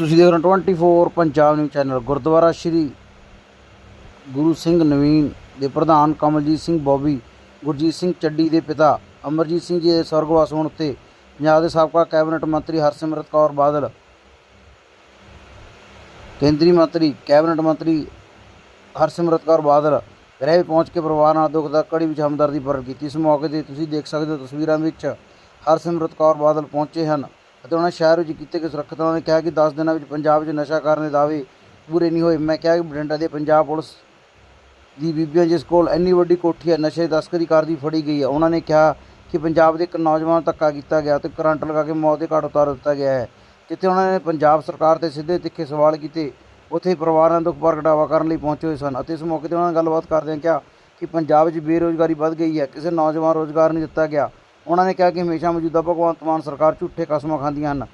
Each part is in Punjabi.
ਤੁਸੀਂ ਦੇਖ ਰਹੇ ਹੋ 24 ਪੰਜਾਬ ਨਿਊਜ਼ ਚੈਨਲ, ਗੁਰਦੁਆਰਾ ਸ਼੍ਰੀ ਗੁਰੂ ਸਿੰਘ ਨਵੀਨ ਦੇ ਪ੍ਰਧਾਨ ਕਮਲਜੀਤ ਸਿੰਘ ਬੋਬੀ, ਗੁਰਜੀਤ ਸਿੰਘ ਚੱਡੀ ਦੇ ਪਿਤਾ ਅਮਰਜੀਤ ਸਿੰਘ ਜੀ ਦੇ ਸਵਰਗਵਾਸ ਹੋਣ ਉੱਤੇ ਪੰਜਾਬ ਦੇ ਸਾਬਕਾ ਕੈਬਨਿਟ ਮੰਤਰੀ ਹਰਸਿਮਰਤ ਕੌਰ ਬਾਦਲ, ਕੇਂਦਰੀ ਮੰਤਰੀ, ਕੈਬਨਿਟ ਮੰਤਰੀ ਹਰਸਿਮਰਤ ਕੌਰ ਬਾਦਲ ਰਹਿ ਪਹੁੰਚ ਕੇ ਪਰਿਵਾਰ ਨਾਲ ਦੁੱਖ ਦਾ ਕੜੀ ਵਿੱਚ ਹਮਦਰਦੀ ਪ੍ਰਗਟ ਕੀਤੀ। ਇਸ ਮੌਕੇ ਤੇ ਤੁਸੀਂ ਦੇਖ ਸਕਦੇ ਹੋ ਤਸਵੀਰਾਂ ਵਿੱਚ ਹਰਸਿਮਰਤ ਕੌਰ ਬਾਦਲ ਪਹੁੰਚੇ ਹਨ। ਅਤੇ ਉਹਨਾਂ ਸ਼ਹਿਰ ਵਿੱਚ ਕੀਤੇ ਗਏ ਸੁਰੱਖਿਆ ਨੇ ਕਿਹਾ ਕਿ 10 ਦਿਨਾਂ ਵਿੱਚ ਪੰਜਾਬ ਵਿੱਚ ਨਸ਼ਾ ਕਰਨ ਦੇ ਦਾਅਵੇ ਪੂਰੇ ਨਹੀਂ ਹੋਏ। ਮੈਂ ਕਿਹਾ ਕਿ ਬਠਿੰਡਾ ਦੇ ਪੰਜਾਬ ਪੁਲਿਸ ਦੀ ਬੀਬੀਆਂ ਜਿਸ ਕੋਲ ਇੰਨੀ ਵੱਡੀ ਕੋਠੀ ਹੈ, ਨਸ਼ੇ ਤਸਕਰੀ ਕਰਦੀ ਫੜੀ ਗਈ ਹੈ, ਉਹਨਾਂ ਨੇ ਕਿਹਾ ਕਿ ਪੰਜਾਬ ਦੇ ਇੱਕ ਨੌਜਵਾਨ ਧੱਕਾ ਕੀਤਾ ਗਿਆ ਤੇ ਕਰੰਟ ਲਗਾ ਕੇ ਮੌਤ ਦੇ ਘਾਟ ਉਤਾਰ ਦਿੱਤਾ ਗਿਆ ਹੈ। ਜਿੱਥੇ ਉਹਨਾਂ ਨੇ ਪੰਜਾਬ ਸਰਕਾਰ ਤੇ ਸਿੱਧੇ ਤਿੱਖੇ ਸਵਾਲ ਕੀਤੇ, ਉੱਥੇ ਪਰਿਵਾਰਾਂ ਦੁੱਖ ਪ੍ਰਗਟਾਵਾ ਕਰਨ ਲਈ ਪਹੁੰਚੇ ਹੋਏ ਸਨ ਅਤੇ ਇਸ ਮੌਕੇ ਤੇ ਉਹਨਾਂ ਨਾਲ ਗੱਲਬਾਤ ਕਰਦਿਆਂ ਕਿਹਾ ਕਿ ਪੰਜਾਬ ਵਿੱਚ ਬੇਰੋਜ਼ਗਾਰੀ ਵੱਧ ਗਈ ਹੈ, ਕਿਸੇ ਨੌਜਵਾਨ ਰੋਜ਼ਗਾਰ ਨਹੀਂ ਦਿੱਤਾ ਗਿਆ। ਉਹਨਾਂ ਨੇ ਕਿਹਾ ਕਿ ਹਮੇਸ਼ਾ ਮੌਜੂਦਾ ਭਗਵੰਤ ਮਾਨ ਸਰਕਾਰ ਝੂਠੇ ਕਸਮਾਂ ਖਾਂਦੀਆਂ ਹਨ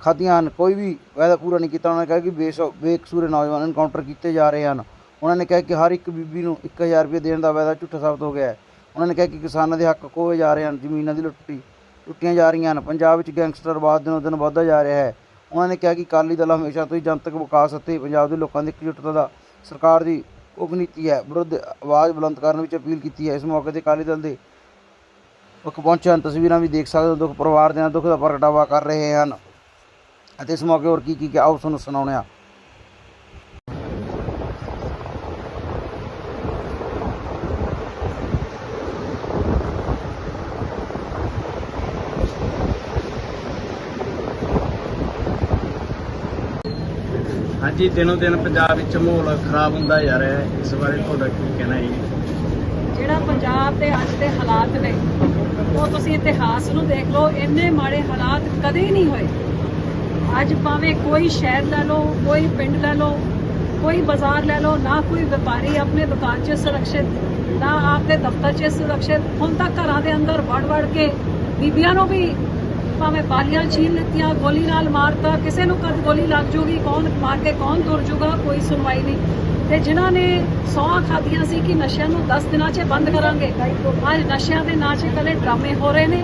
ਖਾਧੀਆਂ ਹਨ, ਕੋਈ ਵੀ ਵਾਅਦਾ ਪੂਰਾ ਨਹੀਂ ਕੀਤਾ, ਉਹਨਾਂ ਨੇ ਕਿਹਾ ਕਿ ਬੇਸ ਬੇਕਸੂਰੇ ਨੌਜਵਾਨ ਐਨਕਾਊਂਟਰ ਕੀਤੇ ਜਾ ਰਹੇ ਹਨ। ਉਹਨਾਂ ਨੇ ਕਿਹਾ ਕਿ ਹਰ ਇੱਕ ਬੀਬੀ ਨੂੰ 1000 ਰੁਪਏ ਦੇਣ ਦਾ ਵਾਅਦਾ ਝੂਠਾ ਸਾਬਤ ਹੋ ਗਿਆ ਹੈ। ਉਹਨਾਂ ਨੇ ਕਿਹਾ ਕਿ ਕਿਸਾਨਾਂ ਦੇ ਹੱਕ ਖੋਏ ਜਾ ਰਹੇ ਹਨ, ਜ਼ਮੀਨਾਂ ਦੀ ਲੁੱਟੀ ਟੁੱਟੀਆਂ ਜਾ ਰਹੀਆਂ ਹਨ। ਪੰਜਾਬ ਵਿੱਚ ਗੈਂਗਸਟਰਵਾਦ ਦਿਨੋਂ ਦਿਨ ਵੱਧਦਾ ਜਾ ਰਿਹਾ ਹੈ। ਉਹਨਾਂ ਨੇ ਕਿਹਾ ਕਿ ਅਕਾਲੀ ਦਲ ਹਮੇਸ਼ਾ ਤੋਂ ਹੀ ਜਨਤਕ ਵਿਕਾਸ ਅਤੇ ਪੰਜਾਬ ਦੇ ਲੋਕਾਂ ਦੀ ਇਕਜੁੱਟਤਾ ਦਾ ਸਰਕਾਰ ਦੀ ਉਪਨੀਤੀ ਹੈ। ਵਿਰੁੱਧ ਆਵਾਜ਼ ਬੁਲੰਦ ਕਰਨ ਵਿੱਚ ਅਪੀਲ ਕੀਤੀ ਹੈ। ਇਸ ਮੌਕੇ ਤੇ ਅਕਾਲੀ ਦਲ ਦੇ ਮੁੱਖ ਪਹੁੰਚੇ ਹਨ ਤਸਵੀਰਾਂ ਵੀ ਦੇਖ ਸਕਦੇ ਹੋ ਦੁੱਖ ਪਰਿਵਾਰ ਦੇ ਨਾਲ ਦੁੱਖ ਦਾ ਪ੍ਰਗਟਾਵਾ ਕਰ ਰਹੇ ਹਨ। ਅਤੇ ਇਸ ਮੌਕੇ ਹੋਰ ਕੀ ਕੀ ਕਿਹਾ ਆਓ ਤੁਹਾਨੂੰ ਸੁਣਾਉਂਦੇ ਹਾਂ। ਹਾਂਜੀ ਦਿਨੋਂ ਦਿਨ ਪੰਜਾਬ ਵਿੱਚ ਮਾਹੌਲ ਖਰਾਬ ਹੁੰਦਾ ਜਾ ਰਿਹਾ ਹੈ। ਇਸ ਬਾਰੇ ਤੁਹਾਡਾ ਕੀ ਕਹਿਣਾ ਹੈ? ਜੀ? ਜਿਹੜਾ ਪੰਜਾਬ ਦੇ ਅੱਜ ਦੇ ਹਾਲਾਤ ਨੇ ਉਹ ਤੁਸੀਂ ਇਤਿਹਾਸ ਨੂੰ ਦੇਖ ਲਓ, ਇੰਨੇ ਮਾੜੇ ਹਾਲਾਤ ਕਦੇ ਨਹੀਂ ਹੋਏ। ਅੱਜ ਭਾਵੇਂ ਕੋਈ ਸ਼ਹਿਰ ਲੈ ਲਓ, ਕੋਈ ਪਿੰਡ ਲੈ ਲਓ, ਕੋਈ ਬਾਜ਼ਾਰ ਲੈ ਲਓ, ਨਾ ਕੋਈ ਵਪਾਰੀ ਆਪਣੇ ਦੁਕਾਨ 'ਚ ਸੁਰੱਖਿਅਤ, ਨਾ ਆਪਦੇ ਦਫ਼ਤਰ 'ਚ ਸੁਰੱਖਿਅਤ। ਹੁਣ ਤਾਂ ਘਰਾਂ ਦੇ ਅੰਦਰ ਵੜ ਵੜ ਕੇ ਬੀਬੀਆਂ ਨੂੰ ਵੀ ਭਾਵੇਂ ਬਾਲੀਆਂ ਛੀਨ ਲਿੱਤੀਆਂ, ਗੋਲੀ ਨਾਲ ਮਾਰਤਾ, ਕਿਸੇ ਨੂੰ ਕਦ ਗੋਲੀ ਲੱਗ ਜੂਗੀ, ਕੌਣ ਮਾਰ ਕੇ ਕੌਣ ਤੁਰ ਜੂਗਾ, ਕੋਈ ਸੁਣਵਾਈ ਨਹੀਂ। ਤੇ ਜਿਨ੍ਹਾਂ ਨੇ ਸੌਂ ਖਾਧੀਆਂ ਸੀ ਕਿ ਨਸ਼ਿਆਂ ਨੂੰ 10 ਦਿਨਾਂ 'ਚ ਬੰਦ ਕਰਾਂਗੇ। ਅੱਜ ਨਸ਼ਿਆਂ ਦੇ ਨਾਂ 'ਚ ਕੱਲੇ ਡਰਾਮੇ ਹੋ ਰਹੇ ਨੇ।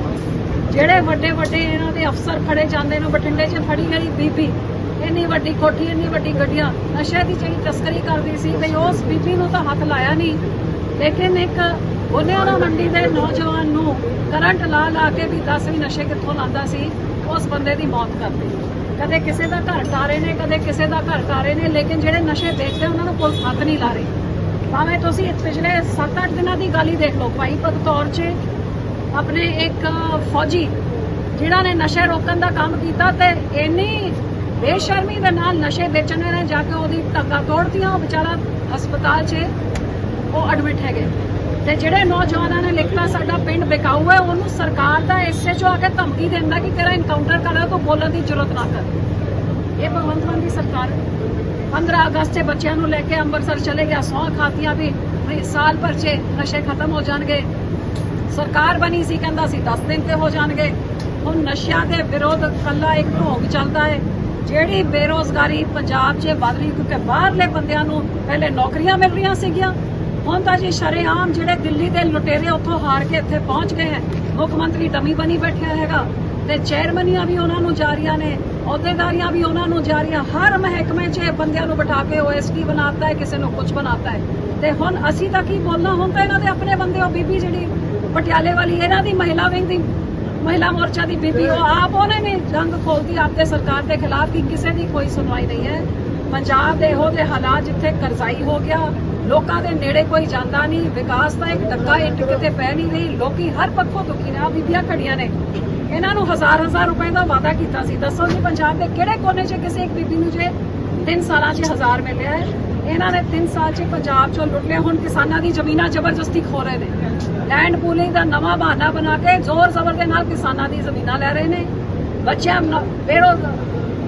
ਜਿਹੜੇ ਵੱਡੇ ਵੱਡੇ ਇਹਨਾਂ ਦੇ ਅਫਸਰ ਫੜੇ ਜਾਂਦੇ ਨੇ ਬਠਿੰਡੇ 'ਚ ਫੜੀ ਗਈ ਬੀਬੀ। ਇੰਨੀ ਵੱਡੀ ਕੋਠੀ, ਇੰਨੀ ਵੱਡੀ ਗੱਡੀਆਂ। ਨਸ਼ੇ ਦੀ ਜਿਹੜੀ ਤਸਕਰੀ ਕਰਦੀ ਸੀ, ਬਈ ਉਸ ਬੀਬੀ ਨੂੰ ਤਾਂ ਹੱਥ ਲਾਇਆ ਨਹੀਂ। ਲੇਕਿਨ ਇੱਕ ਬੁਨਿਆਣਾ ਮੰਡੀ ਦੇ ਨੌਜਵਾਨ ਨੂੰ ਕਰੰਟ ਲਾ ਲਾ ਕੇ ਵੀ ਦੱਸ ਵੀ ਨਸ਼ੇ ਕਿੱਥੋਂ ਲਾਂਦਾ ਸੀ, ਉਸ ਬੰਦੇ ਦੀ ਮੌਤ ਕਰਤੀ ਕਦੇ ਕਿਸੇ ਦਾ ਘਰ ਟਾਰੇ ਨੇ, ਕਦੇ ਕਿਸੇ ਦਾ ਘਰ ਟਾਰੇ ਨੇ, ਲੇਕਿਨ ਜਿਹੜੇ ਨਸ਼ੇ ਵੇਚਦੇ ਉਹਨਾਂ ਨੂੰ ਪੁਲਿਸ ਹੱਥ ਨਹੀਂ ਲਾ ਰਹੀ। ਭਾਵੇਂ ਤੁਸੀਂ ਪਿਛਲੇ 7-8 ਦਿਨਾਂ ਦੀ ਗੱਲ ਹੀ ਦੇਖ ਲਓ, ਭਾਈ ਪਤੌਰ 'ਚ ਆਪਣੇ ਇੱਕ ਫੌਜੀ ਜਿਹੜਾ ਨੇ ਨਸ਼ੇ ਰੋਕਣ ਦਾ ਕੰਮ ਕੀਤਾ ਤੇ ਇੰਨੀ ਬੇਸ਼ਰਮੀ ਦੇ ਨਾਲ ਨਸ਼ੇ ਵੇਚਣ ਨੇ ਜਾ ਕੇ ਉਹਦੀ ਧੱਕਾ ਤੋੜਤੀਆਂ, ਉਹ ਵਿਚਾਰਾ ਹਸਪਤਾਲ 'ਚ ਉਹ ਐਡਮਿਟ ਹੈਗੇ। ਤੇ ਜਿਹੜੇ ਨੌਜਵਾਨਾਂ ਨੇ ਲਿਖਤਾ ਸਾਡਾ ਪਿੰਡ ਬੇਕਾਊ ਹੈ, ਉਹਨੂੰ ਸਰਕਾਰ ਦਾ ਐਸਏ ਚੋਂ ਆ ਕੇ ਧਮਕੀ ਦਿੰਦਾ ਕਿ ਤੇਰਾ ਇਨਕਾਊਂਟਰ ਕਰਾ ਤੂੰ ਬੋਲਣ ਦੀ ਜ਼ਰੂਰਤ ਨਾ ਕਰ। ਇਹ ਭਗਵੰਤ ਮਾਨ ਦੀ ਸਰਕਾਰ 15 ਅਗਸਤ 'ਚ ਬੱਚਿਆਂ ਨੂੰ ਲੈ ਕੇ ਅੰਮ੍ਰਿਤਸਰ ਚਲੇ ਗਿਆ ਸੌਂ ਖਾਤੀਆਂ ਵੀ ਸਾਲ ਭਰ 'ਚ ਨਸ਼ੇ ਖਤਮ ਹੋ ਜਾਣਗੇ। ਸਰਕਾਰ ਬਣੀ ਸੀ, ਕਹਿੰਦਾ ਸੀ 10 ਦਿਨ ਤੇ ਹੋ ਜਾਣਗੇ। ਹੁਣ ਨਸ਼ਿਆਂ ਦੇ ਵਿਰੋਧ ਕੱਲਾ ਇੱਕ ਢੋਂਗ ਚੱਲਦਾ ਹੈ। ਜਿਹੜੀ ਬੇਰੋਜ਼ਗਾਰੀ ਪੰਜਾਬ 'ਚ ਵੱਧ ਰਹੀ, ਕਿਉਂਕਿ ਬਾਹਰਲੇ ਬੰਦਿਆਂ ਨੂੰ ਪਹਿਲੇ ਨੌਕਰੀਆਂ ਮਿਲ ਰਹੀਆਂ ਸੀਗੀਆਂ। ਹੁਣ ਤਾਂ ਜੀ ਸ਼ਰੇਆਮ ਜਿਹੜੇ ਦਿੱਲੀ ਦੇ ਲੁਟੇਰੇ ਉੱਥੋਂ ਹਾਰ ਕੇ ਇੱਥੇ ਪਹੁੰਚ ਗਏ ਹੈ। ਮੁੱਖ ਮੰਤਰੀ ਡਮੀ ਬਣੀ ਬੈਠਿਆ ਹੈਗਾ ਤੇ ਚੇਅਰਮਨੀਆਂ ਵੀ ਉਹਨਾਂ ਨੂੰ ਜਾਰੀਆਂ ਨੇ, ਅਹੁਦੇਦਾਰੀਆਂ ਵੀ ਉਹਨਾਂ ਨੂੰ ਜਾਰੀਆਂ। ਹਰ ਮਹਿਕਮੇ 'ਚ ਬੰਦਿਆਂ ਨੂੰ ਬਿਠਾ ਕੇ ਓਐਸਡੀ ਬਣਾਤਾ ਹੈ, ਕਿਸੇ ਨੂੰ ਕੁਝ ਬਣਾਤਾ ਹੈ। ਤੇ ਹੁਣ ਅਸੀਂ ਤਾਂ ਕੀ ਬੋਲਣਾ, ਹੁਣ ਤਾਂ ਇਹਨਾਂ ਦੇ ਆਪਣੇ ਬੰਦੇ ਉਹ ਬੀਬੀ ਜਿਹੜੀ ਪਟਿਆਲੇ ਵਾਲੀ, ਇਹਨਾਂ ਦੀ ਮਹਿਲਾ ਵਿੰਗ ਦੀ, ਮਹਿਲਾ ਮੋਰਚਾ ਦੀ ਬੀਬੀ, ਉਹ ਆਪ ਉਹਨੇ ਨੇ ਜੰਗ ਖੋਲਦੀ ਆਪਦੇ ਸਰਕਾਰ ਦੇ ਖਿਲਾਫ ਕਿ ਕਿਸੇ ਦੀ ਕੋਈ ਸੁਣਵਾਈ ਨਹੀਂ ਹੈ। ਪੰਜਾਬ ਦੇ ਇਹੋ ਜਿਹੇ ਹਾਲਾਤ ਜਿੱਥੇ ਕਰਜ਼ਾਈ ਹੋ ਗਿਆ ਲੋਕਾਂ ਦੇ ਨੇੜੇ ਕੋਈ ਜਾਂਦਾ ਨਹੀਂ, ਵਿਕਾਸ ਦਾ ਇੱਕ ਡੱਕਾ ਇੱਟ ਕਿਤੇ ਪੈ ਨਹੀਂ ਰਹੀ, ਲੋਕੀ ਹਰ ਪੱਖੋਂ ਦੁਖੀ ਨੇ ਆ ਬੀਬੀਆਂ ਖੜੀਆਂ ਨੇ। ਇਹਨਾਂ ਨੂੰ ਹਜ਼ਾਰ ਹਜ਼ਾਰ ਰੁਪਏ ਦਾ ਵਾਅਦਾ ਕੀਤਾ ਸੀ। ਦੱਸੋ ਜੀ ਪੰਜਾਬ ਦੇ ਕਿਹੜੇ ਕੋਨੇ 'ਚ ਕਿਸੇ ਇੱਕ ਬੀਬੀ ਨੂੰ ਜੇ 3 ਸਾਲਾਂ 'ਚ ਹਜ਼ਾਰ ਮਿਲਿਆ ਹੈ? ਇਹਨਾਂ ਨੇ 3 ਸਾਲ 'ਚ ਪੰਜਾਬ 'ਚੋਂ ਲੁੱਟ ਲਿਆ। ਹੁਣ ਕਿਸਾਨਾਂ ਦੀ ਜ਼ਮੀਨਾਂ ਜ਼ਬਰਦਸਤੀ ਖੋ ਰਹੇ ਨੇ। ਲੈਂਡ ਪੂਲਿੰਗ ਦਾ ਨਵਾਂ ਬਹਾਨਾ ਬਣਾ ਕੇ ਜ਼ੋਰ ਜ਼ਬਰ ਦੇ ਨਾਲ ਕਿਸਾਨਾਂ ਦੀ ਜ਼ਮੀਨਾਂ ਲੈ ਰਹੇ ਨੇ। ਬੱਚਿਆਂ ਨੂੰ ਬੇਰੋਜ਼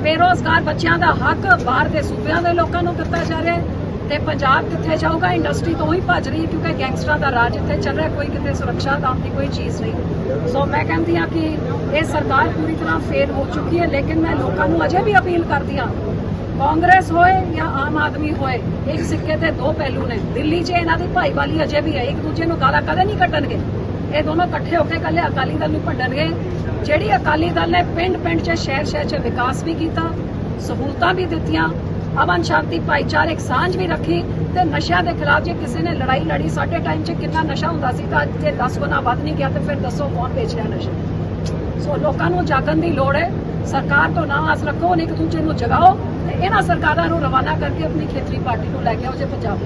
ਬੇਰੋਜ਼ਗਾਰ ਬੱਚਿਆਂ ਦਾ ਹੱਕ ਬਾਹਰ ਦੇ ਸੂਬਿਆਂ ਦੇ ਲੋਕਾਂ ਨੂੰ ਦਿੱਤਾ ਜਾ ਰਿਹਾ ਹੈ। ਤੇ ਪੰਜਾਬ ਕਿੱਥੇ ਜਾਊਗਾ ਇੰਡਸਟਰੀ ਤੋਂ ਹੀ ਭੱਜ ਰਹੀ ਹੈ ਕਿਉਂਕਿ ਗੈਂਗਸਟਰਾਂ ਦਾ ਰਾਜ ਇੱਥੇ ਚੱਲ ਰਿਹਾ, ਕੋਈ ਕਿਤੇ ਸੁਰੱਖਿਆ ਨਾਮ ਦੀ ਕੋਈ ਚੀਜ਼ ਨਹੀਂ। ਸੋ ਮੈਂ ਕਹਿੰਦੀ ਆ ਕਿ ਇਹ ਸਰਕਾਰ ਪੂਰੀ ਤਰ੍ਹਾਂ ਫੇਲ ਹੋ ਚੁੱਕੀ ਹੈ, ਲੇਕਿਨ ਮੈਂ ਲੋਕਾਂ ਨੂੰ ਅਜੇ ਵੀ ਅਪੀਲ ਕਰਦੀ ਹਾਂ, ਕਾਂਗਰਸ ਹੋਏ ਜਾਂ ਆਮ ਆਦਮੀ ਹੋਏ, ਇੱਕ ਸਿੱਕੇ ਦੇ ਦੋ ਪਹਿਲੂ ਨੇ। ਦਿੱਲੀ 'ਚ ਇਹਨਾਂ ਦੀ ਭਾਈਵਾਲੀ ਅਜੇ ਵੀ ਹੈ, ਇੱਕ ਦੂਜੇ ਨੂੰ ਗਾਲਾਂ ਕਦੇ ਨਹੀਂ ਕੱਢਣਗੇ। ਇਹ ਦੋਨੋਂ ਇਕੱਠੇ ਹੋ ਕੇ ਕੱਲੇ ਅਕਾਲੀ ਦਲ ਨੂੰ ਭੰਡਣਗੇ। ਜਿਹੜੀ ਅਕਾਲੀ ਦਲ ਨੇ ਪਿੰਡ ਪਿੰਡ 'ਚ ਸ਼ਹਿਰ ਸ਼ਹਿਰ 'ਚ ਵਿਕਾਸ ਵੀ ਕੀਤਾ, ਸਹੂਲਤਾਂ ਵੀ ਦਿੱਤੀਆਂ ਅਮਨ ਸ਼ਾਂਤੀ ਭਾਈਚਾਰਕ ਸਾਂਝ ਵੀ ਰੱਖੀ ਤੇ ਨਸ਼ਿਆਂ ਦੇ ਖਿਲਾਫ ਜੇ ਕਿਸੇ ਨੇ ਲੜਾਈ ਲੜੀ, ਸਾਡੇ ਟਾਈਮ 'ਚ ਕਿੰਨਾ ਨਸ਼ਾ ਹੁੰਦਾ ਸੀ ਤਾਂ ਜੇ 10 ਗੁਣਾ ਵੱਧ ਨਹੀਂ ਗਿਆ ਤੇ ਫਿਰ ਦੱਸੋ ਕੌਣ ਵੇਚ ਰਿਹਾ ਨਸ਼ਾ? ਸੋ ਲੋਕਾਂ ਨੂੰ ਜਾਗਣ ਦੀ ਲੋੜ ਹੈ। ਸਰਕਾਰ ਤੋਂ ਨਾ ਆਸ ਰੱਖੋ, ਇੱਕ ਦੂਜੇ ਨੂੰ ਜਗਾਓ ਤੇ ਇਹਨਾਂ ਸਰਕਾਰਾਂ ਨੂੰ ਰਵਾਨਾ ਕਰਕੇ ਆਪਣੀ ਖੇਤਰੀ ਪਾਰਟੀ ਨੂੰ ਲੈ ਕੇ ਆਓ, ਜੇ ਪੰਜਾਬ